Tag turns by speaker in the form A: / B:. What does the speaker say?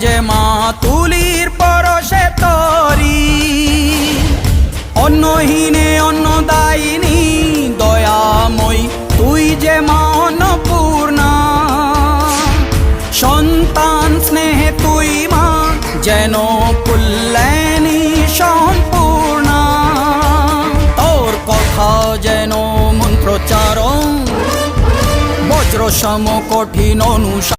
A: যে মা তুলির পরশে তরি। অন্নহীনে অন্নদায়িনী, দয়াময়ী, তুই যে মা অন্নপূর্ণা। সন্তান স্নেহে তুই মা, যেন কুল্যাণী সম্পূর্ণা। তোর কথা যেন মন্ত্রচারণ বজ্র সম কঠিন অনুসা